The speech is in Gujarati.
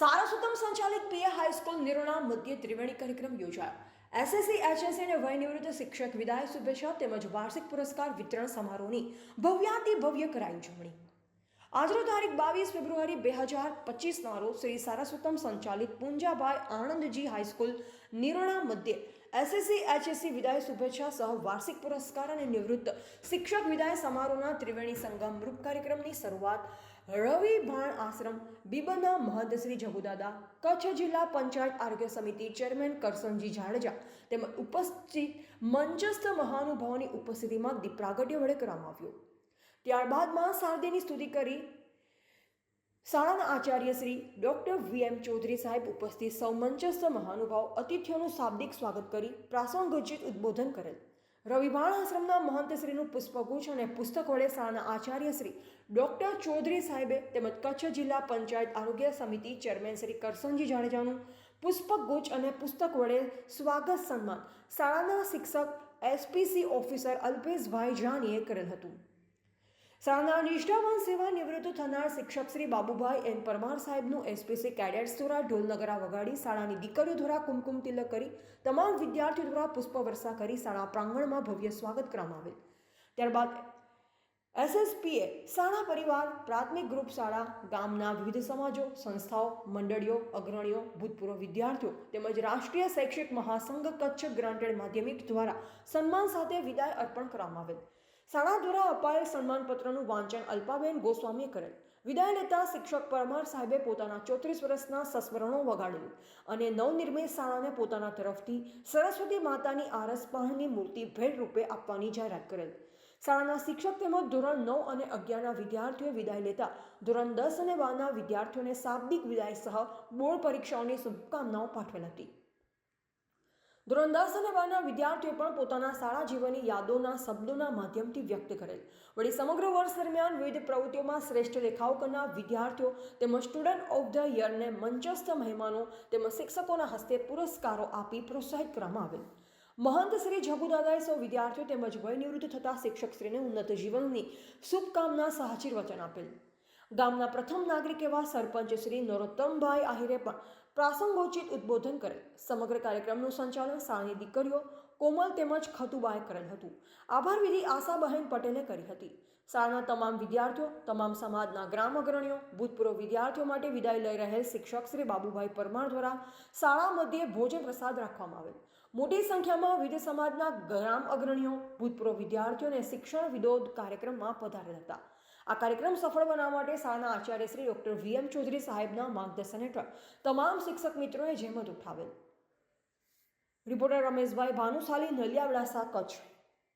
સારસ્વતમ સંચાલિત પીએ હાઈસ્કૂલ નિરોણા મધ્ય ત્રિવેણી કાર્યક્રમ યોજાયો. એસએસસી એચએસસી અને વય નિવૃત્ત શિક્ષક વિદાય શુભેચ્છા તેમજ વાર્ષિક પુરસ્કાર વિતરણ સમારોહની ભવ્યાતિ ભવ્ય કરાઈ ઉજવણી. આજનો તારીખ બાવીસ ફેબ્રુઆરી બે હજાર પચીસના રોજ શ્રી સારસ્વતમ સંચાલિત પૂંજાભાઈ આણંદજી હાઈસ્કૂલ નિરોણા મધ્યે એસએસસી એચએસસી વિદાય શુભેચ્છા સહ વાર્ષિક પુરસ્કાર અને નિવૃત્ત શિક્ષક વિદાય સમારોહના ત્રિવેણી સંગમ રૂપ કાર્યક્રમની શરૂઆત રવિ ભાણ આશ્રમ બીબના મહંત શ્રી જગુદાદા, કચ્છ જિલ્લા પંચાયત આરોગ્ય સમિતિ ચેરમેન કરસનજી જાડેજા તેમજ ઉપસ્થિત મંચસ્થ મહાનુભાવોની ઉપસ્થિતિમાં દીપ પ્રાગટ્ય વડે કરવામાં આવ્યું. ત્યારબાદમાં શારદીની સ્તુતિ કરી શાળાના Acharya Shri doctor V M Chaudhary સાહેબ ઉપસ્થિત સૌ મંચસ્થ મહાનુભાવ અતિથિઓનું શાબ્દિક સ્વાગત કરી પ્રાસંગોચિત ઉદ્બોધન કરેલ. રવિભાણ આશ્રમના મહંતશ્રીનું પુષ્પગુચ્છ અને પુસ્તક વડે શાળાના આચાર્ય શ્રી ડોક્ટર ચૌધરી સાહેબે તેમજ કચ્છ જિલ્લા પંચાયત આરોગ્ય સમિતિ ચેરમેન શ્રી કરસનજી જાડેજાનું પુષ્પગુચ્છ અને પુસ્તક વડે સ્વાગત સન્માન શાળાના શિક્ષક, એસપીસી ઓફિસર અલ્પેશભાઈ જાનીએ કરેલ હતું. શાળાના નિષ્ઠાવાન સેવા નિવૃત્ત થનાર શિક્ષક શ્રી બાબુભાઈ એન પરમાર સાહેબનું એસપીસી કેડેટ્સ દ્વારા ઢોલનગરા વગાડી શાળાની દીકરીઓ દ્વારા કુમકુમ તિલક કરી, તમામ વિદ્યાર્થીઓ દ્વારા પુષ્પવર્ષા કરી શાળા પ્રાંગણમાં ભવ્ય સ્વાગત કરવામાં આવેલ. ત્યારબાદ એસએસપીએ શાળા પરિવાર, પ્રાથમિક ગ્રુપ શાળા, ગામના વિવિધ સમાજો, સંસ્થાઓ, મંડળીઓ, અગ્રણીઓ, ભૂતપૂર્વ વિદ્યાર્થીઓ તેમજ રાષ્ટ્રીય શૈક્ષિક મહાસંઘ કચ્છ ગ્રાન્ટેડ માધ્યમિક દ્વારા સન્માન સાથે વિદાય અર્પણ કરવામાં આવેલ. શાળા અપાયેલ સન્માનપત્રનું વાંચન અલ્પાબેન ગોસ્વામીએ કરેલ. વિદાય લેતા શિક્ષક પરમાર સાહેબે પોતાના ચોત્રીસ વર્ષના સંસ્મરણો વગાડેલું અને નવનિર્મિત શાળાને પોતાના તરફથી સરસ્વતી માતાની આરસપાહની મૂર્તિ ભેટ રૂપે આપવાની જાહેરાત કરેલ. શાળાના શિક્ષક તેમજ ધોરણ નવ અને અગિયારના વિદ્યાર્થીઓએ વિદાય લેતા ધોરણ દસ અને બારના વિદ્યાર્થીઓને શાબ્દિક વિદાય સહ બોર્ડ પરીક્ષાઓની શુભકામનાઓ પાઠવેલ હતી. ધોરણ અને બારના વિદ્યાર્થીઓ પણ પોતાના શાળા જીવનની યાદોના શબ્દોના માધ્યમથી વ્યક્ત કરેલ. વળી સમગ્ર વર્ષ દરમિયાન વિવિધ પ્રવૃત્તિઓમાં શ્રેષ્ઠ દેખાવ કરનાર વિદ્યાર્થીઓ તેમજ સ્ટુડન્ટ ઓફ ધ યરને મંચસ્થ મહેમાનો તેમજ શિક્ષકોના હસ્તે પુરસ્કારો આપી પ્રોત્સાહિત કરવામાં આવેલ. મહંત શ્રી જગુદાદાએ સૌ વિદ્યાર્થીઓ તેમજ વયનિવૃત્ત થતા શિક્ષકશ્રીને ઉન્નત જીવનની શુભકામના સાહચીર વચન આપેલ. ગામના પ્રથમ નાગરિક એવા સરપંચ શ્રી નરોત્તમભાઈ આહિરે પણ પ્રાસંગોચિત ઉદ્બોધન કરેલ. સમગ્ર કાર્યક્રમનું સંચાલન શાળાની દીકરીઓ કોમલ તેમજ ખતુબાએ કરેલ હતું. આભાર વિધિ આશાબહેન પટેલે કરી હતી. શાળાના તમામ વિદ્યાર્થીઓ, તમામ સમાજના ગ્રામ અગ્રણીઓ, ભૂતપૂર્વ વિદ્યાર્થીઓ માટે વિદાય લઈ રહેલ શિક્ષક શ્રી બાબુભાઈ પરમાર દ્વારા શાળા મધ્યે ભોજન પ્રસાદ રાખવામાં આવેલ. મોટી સંખ્યામાં વિવિધ સમાજના ગ્રામ અગ્રણીઓ, ભૂતપૂર્વ વિદ્યાર્થીઓ અને શિક્ષણ વિદોદ કાર્યક્રમમાં પધારેલ હતા. આ કાર્યક્રમ સફળ બનાવવા માટે શાળાના Acharya Shri doctor V M Chaudhary સાહેબના માર્ગદર્શન હેઠળ તમામ શિક્ષક મિત્રોએ જહેમત ઉઠાવેલ. રિપોર્ટર રમેશભાઈ ભાનુશાલી નલિયાવડાસા કચ્છ.